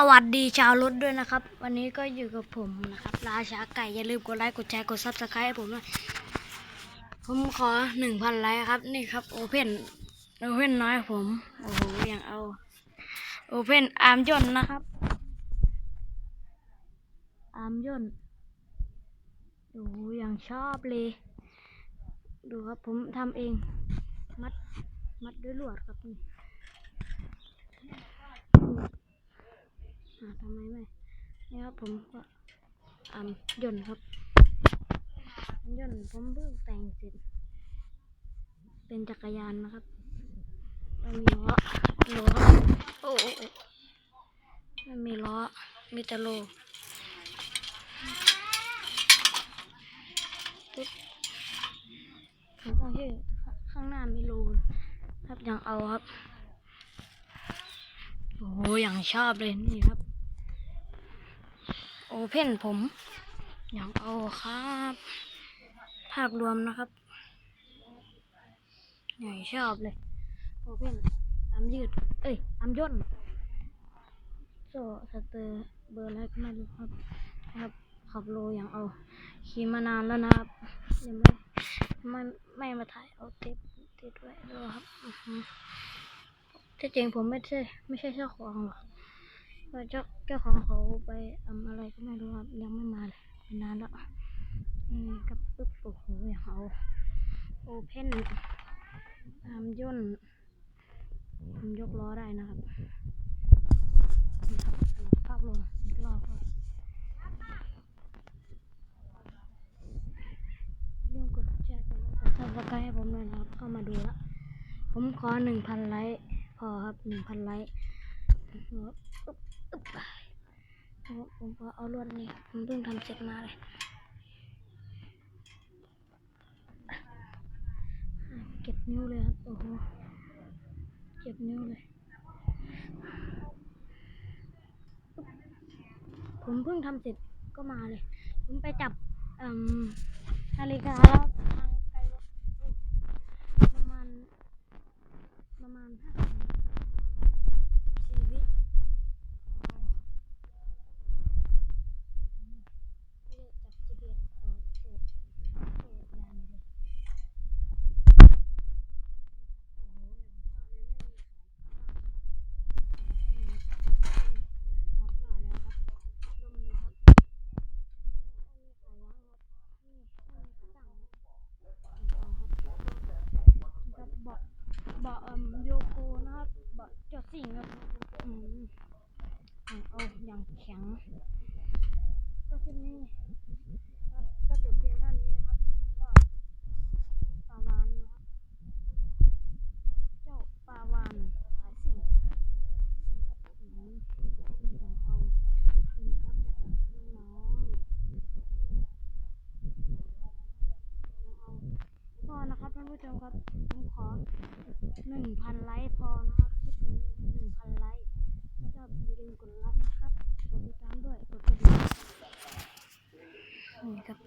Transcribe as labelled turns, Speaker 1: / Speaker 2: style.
Speaker 1: สวัสดีชาวรถด้วยนะครับ วันนี้ก็อยู่กับผมนะครับ ราชาไก่อย่าลืมกดไลค์กดแชร์กดซับสไครต์ให้ผมด้วยผมขอหนึ่งพันไลค์ครับ นี่ครับโอเพนโอเพนน้อยผม โอ้โหอย่างเอาโอเพนอาร์มยนนะครับ อาร์มยนโอ้โหอย่างชอบเลย ดูครับผมทำเอง มัด มัดด้วยลวดครับนี่าทำไมไม่นี่ครับผมก็อ่ายนต์ครับยนต์ผมเพิ่งแต่งเสร็จเป็นจักรยานนะครับไม่มีล้อล้อโอ้โอ้โอ้ไม่มีล้อมีแต่โลผมต้องที่ข้างหน้ามีโลครับยังเอาครับ โอ้โหอย่างชอบเลยนี่ครับ โอเพ่นผมอย่างเอาครับ ภาพรวมนะครับอย่ชอบเลย โอเพ่นอัมยืด เอ้ยอัมย่นโซสเตอร์เบอร์อะไรกไม่รู้ครับนะครับ ขับโลอย่างเอา ขี่มานานแล้วนะครับยังไม่ไม่ไม่มาถ่ายเอาเทปติดไว้ด้วยครับที่จริงผมไม่ใช่ไม่ใช่เจ้าของหรอก เจ้าเจ้าของเขาไปทำอะไรก็ไม่รู้ครับยังไม่มาเลยนานแล้วนี่กับปึ๊บโอ้โหอย่างเอาโอเพนตามย่นยกล้อได้นะครับนี่ครับภาพรวมอีกรอบครับอย่าลืมกดแชร์กดไลค์กดซับสไครต์ให้ผมด้วยนะครับเข้ามาดูละผมขอหนึ่งพันไลค์พอครับหนึ่งพันไลค์ ผมผมขอเอาลวดนี่ผมเพิ่งทำเสร็จมาเลยเก็บนิ้วเลยครับโอ้โหเจ็บนิ้วเลย ผมเพิ่งทำเสร็จก็มาเลย ผมไปจับอืมนาฬิกาแล้วทางไกลรถอุ๊ยประมาณ ประมาณห้าสิบสี่วิไม่ได้จับ GPS ต่อเสียบเสียบยานเลยโอ้โหอย่างชอบเลยไม่มีขายข้างล่างนะครับครับมาแล้วครับล่มเลยครับไม่มีขายยางครับนี่ไม่มีกระตั้งครับเอาครับครับเบาะ เบะเอ่มโยโกนะครับบะจอดสิ่งครับอืมเอาออย่างแข็ง ก็คลิปนี้ก็จบเพียงเท่านี้นะครับ ก็ปลาวานนะครับ เจ้าปลาวานสายสิ่งครับอืมอย่างเอาคุณครับจากน้องๆเอาพอนะครับท่านผู้ชมครับผมขอ หนึ่งพันไลค์พอนะครับคลิปนี้หนึ่งพันไลค์แล้วก็อย่าลืมกดไลค์นะครับกดติดตามด้วยกดกระดิ่งนี่ครับ